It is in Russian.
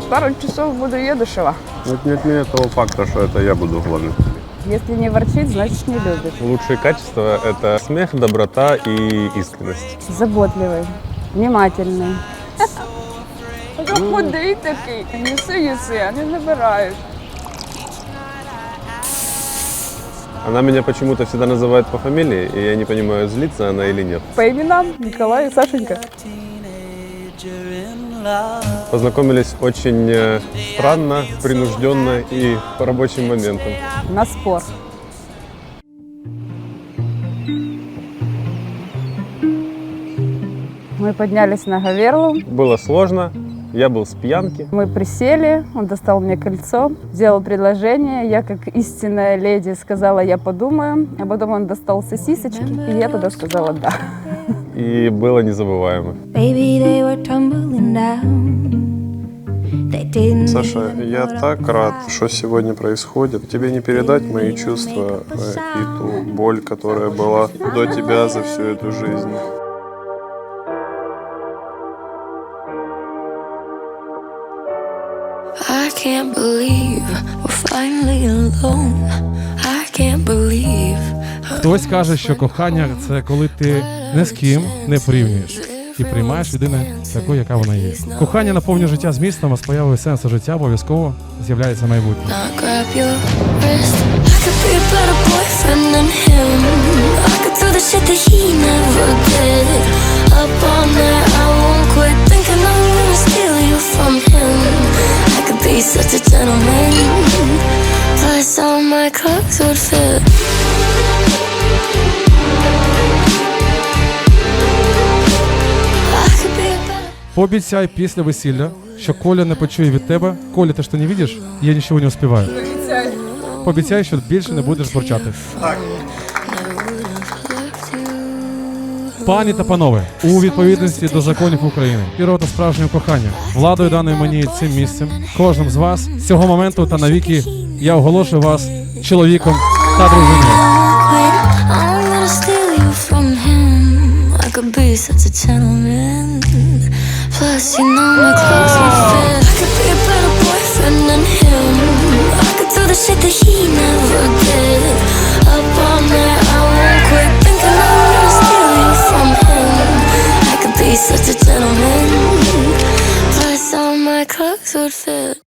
пару часов буду едушева. Вот не отменяет того факта, что это я буду главным. Если не ворчит, значит не любит. Лучшие качества – это смех, доброта и искренность. Заботливый, внимательный. Худий такий. Їси, їси, а не набирають. Она меня почему-то всегда называет по фамилии, и я не понимаю, злится она или нет. По именам Николай и Сашенька. Познакомились очень э, странно, принужденно и по рабочим моментам. На спор. Мы поднялись на Гаверлу, Было сложно, я был с пьянки. мы присели, он достал мне кольцо, сделал предложение, я как истинная леди сказала, я подумаю, а потом он достал сосисочки, и я тогда сказала да. И было незабываемо. Саша, я так рад, что сегодня происходит. Тебе не передать мои чувства э, и ту боль, которая была до тебя за всю эту жизнь. I can't believe we're finally alone. I can't believe Хтось каже, що кохання це коли ти не з ким не порівнюєш і приймаєш людину такою, яка вона є. Кохання наповнює життя змістом, а з появою сенсу життя обов'язково з'являється майбутнє. not grab your wrist. I could be a better Пообіцяй після весілля, що Коля не почує від тебе. Коля, ти що не бачиш? Я нічого не успіваю. Пообіцяй, що більше не будеш бурчати. Пані та панове, у відповідності до законів України і рота справжнього кохання, владою даною мені цим місцем, кожним з вас з цього моменту та навіки я оголошую вас чоловіком та дружиною. Quit. I'm gonna steal you from him. I could be such a gentleman. Plus, you know my clothes would oh. fit. I could be a better boyfriend than him. I could do the shit that he never did. Up all night, I won't quit thinking I'm gonna steal you from him. I could be such a gentleman. Plus, all my clothes would fit.